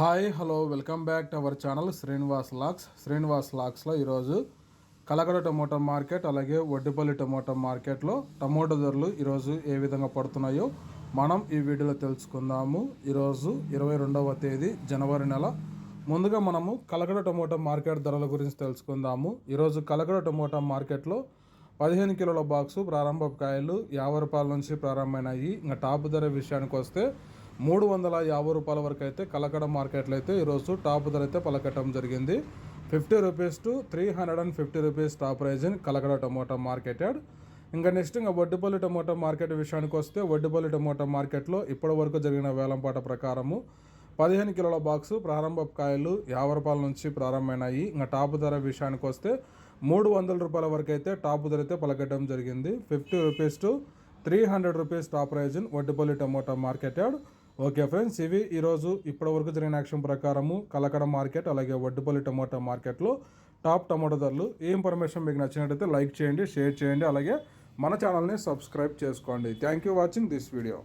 Hi hello welcome back to our channel Srinivas lakhs Srinivas లాక్స్లో ఈరోజు Kalakada tomato market అలాగే Vaddipalli tomato మార్కెట్లో టమోటా ధరలు ఈరోజు ఏ విధంగా పడుతున్నాయో మనం ఈ వీడియోలో తెలుసుకుందాము. ఈరోజు ఇరవై రెండవ తేదీ జనవరి నెల. ముందుగా మనము కలకడ టమోటా మార్కెట్ ధరల గురించి తెలుసుకుందాము. ఈరోజు కలకడ టమోటా మార్కెట్లో పదిహేను కిలోల బాక్సు ప్రారంభ కాయలు యాభై రూపాయల నుంచి ప్రారంభమైనాయి. ఇంకా టాప్ ధర విషయానికి వస్తే మూడు వందల యాభై రూపాయల వరకు అయితే కలకడ మార్కెట్లో అయితే ఈరోజు టాప్ ధర అయితే పలకటం జరిగింది. Fifty rupees to three hundred and fifty rupees top price in Kalakada tomato marketed ఇంకా నెక్స్ట్ ఇంకా వడ్డుపల్లి టమోటా మార్కెట్ విషయానికి వస్తే వడ్డుపల్లి టమోటా మార్కెట్లో ఇప్పటి వరకు జరిగిన వేలంపాట ప్రకారము పదిహేను కిలోల బాక్సు ప్రారంభ కాయలు యాభై రూపాయల నుంచి ప్రారంభమైనాయి. ఇంకా టాప్ ధర విషయానికి వస్తే మూడు వందల రూపాయల వరకు అయితే టాప్ ధర అయితే పలకటం జరిగింది. Fifty rupees to three hundred rupees top price in tomato market yard okay friends ఇవి ఈరోజు ఇప్పటి వరకు జరిగిన యాక్షన్ ప్రకారము కలకడ మార్కెట్ అలాగే వడ్డుపల్లి టమాటా మార్కెట్లో టాప్ టమాటో ధరలు. ఈ ఇన్ఫర్మేషన్ మీకు నచ్చినట్టయితే లైక్ చేయండి షేర్ చేయండి అలాగే మన ఛానల్ని సబ్స్క్రైబ్ చేసుకోండి. Thank you watching this video